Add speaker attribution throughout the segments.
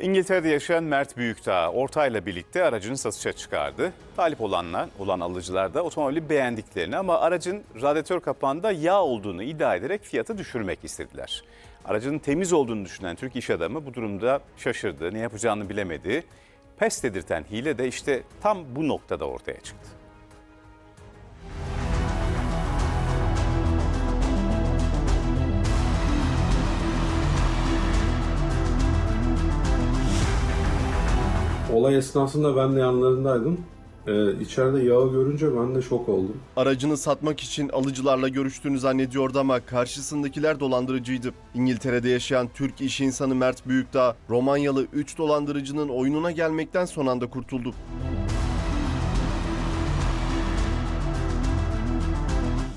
Speaker 1: İngiltere'de yaşayan Mert Büyükdağ ortayla birlikte aracını satışa çıkardı. Talip olanlar, olan alıcılar da otomobili beğendiklerini ama aracın radyatör kapağında yağ olduğunu iddia ederek fiyatı düşürmek istediler. Aracın temiz olduğunu düşünen Türk iş adamı bu durumda şaşırdı, ne yapacağını bilemedi. Pes dedirten hile de işte tam bu noktada ortaya çıktı.
Speaker 2: Olay esnasında ben de yanlarındaydım. Ee, içeride yağı görünce ben de şok oldum.
Speaker 3: Aracını satmak için alıcılarla görüştüğünü zannediyordu ama karşısındakiler dolandırıcıydı. İngiltere'de yaşayan Türk iş insanı Mert Büyükdağ, Romanyalı 3 dolandırıcının oyununa gelmekten son anda kurtuldu.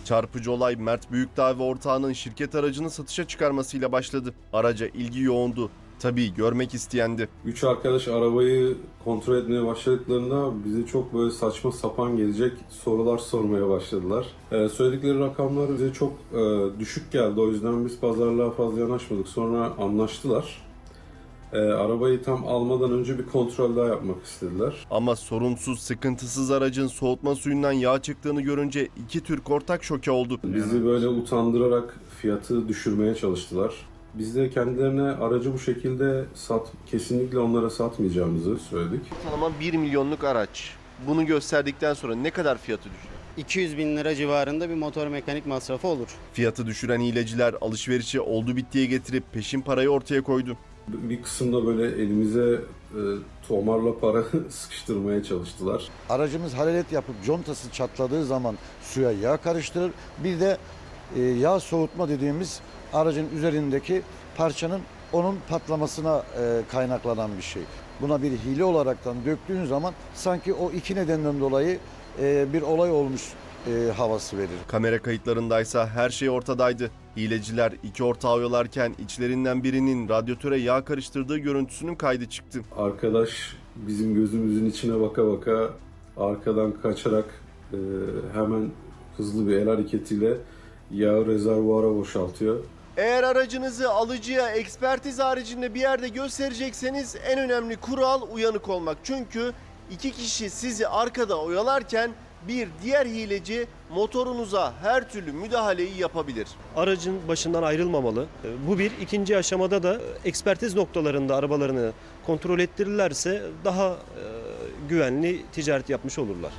Speaker 3: Çarpıcı olay Mert Büyükdağ ve ortağının şirket aracını satışa çıkarmasıyla başladı. Araca ilgi yoğundu. Tabii görmek isteyendi.
Speaker 2: Üç arkadaş arabayı kontrol etmeye başladıklarında bize çok böyle saçma sapan gelecek sorular sormaya başladılar. Ee, söyledikleri rakamlar bize çok e, düşük geldi. O yüzden biz pazarlığa fazla yanaşmadık. Sonra anlaştılar. Ee, arabayı tam almadan önce bir kontrol daha yapmak istediler.
Speaker 3: Ama sorunsuz, sıkıntısız aracın soğutma suyundan yağ çıktığını görünce iki Türk ortak şoke oldu.
Speaker 2: Bizi böyle utandırarak fiyatı düşürmeye çalıştılar. Biz de kendilerine aracı bu şekilde sat, kesinlikle onlara satmayacağımızı söyledik.
Speaker 3: Ortalama 1 milyonluk araç. Bunu gösterdikten sonra ne kadar fiyatı düşüyor?
Speaker 4: 200 bin lira civarında bir motor mekanik masrafı olur.
Speaker 3: Fiyatı düşüren hileciler alışverişi oldu bittiye getirip peşin parayı ortaya koydu.
Speaker 2: Bir kısımda böyle elimize e, tomarla para sıkıştırmaya çalıştılar.
Speaker 5: Aracımız hararet yapıp contası çatladığı zaman suya yağ karıştırır. Bir de e, yağ soğutma dediğimiz aracın üzerindeki parçanın onun patlamasına e, kaynaklanan bir şey. Buna bir hile olaraktan döktüğün zaman sanki o iki nedenden dolayı e, bir olay olmuş e, havası verir.
Speaker 3: Kamera kayıtlarındaysa her şey ortadaydı. Hileciler iki ortağı oyalarken içlerinden birinin radyatöre yağ karıştırdığı görüntüsünün kaydı çıktı.
Speaker 2: Arkadaş bizim gözümüzün içine baka baka arkadan kaçarak e, hemen hızlı bir el hareketiyle yağı rezervuara boşaltıyor.
Speaker 3: Eğer aracınızı alıcıya ekspertiz haricinde bir yerde gösterecekseniz en önemli kural uyanık olmak. Çünkü iki kişi sizi arkada oyalarken bir diğer hileci motorunuza her türlü müdahaleyi yapabilir.
Speaker 6: aracın başından ayrılmamalı. E, Bu bir. ikinci aşamada da e, ekspertiz noktalarında arabalarını kontrol ettirirlerse daha e, güvenli ticaret yapmış olurlar.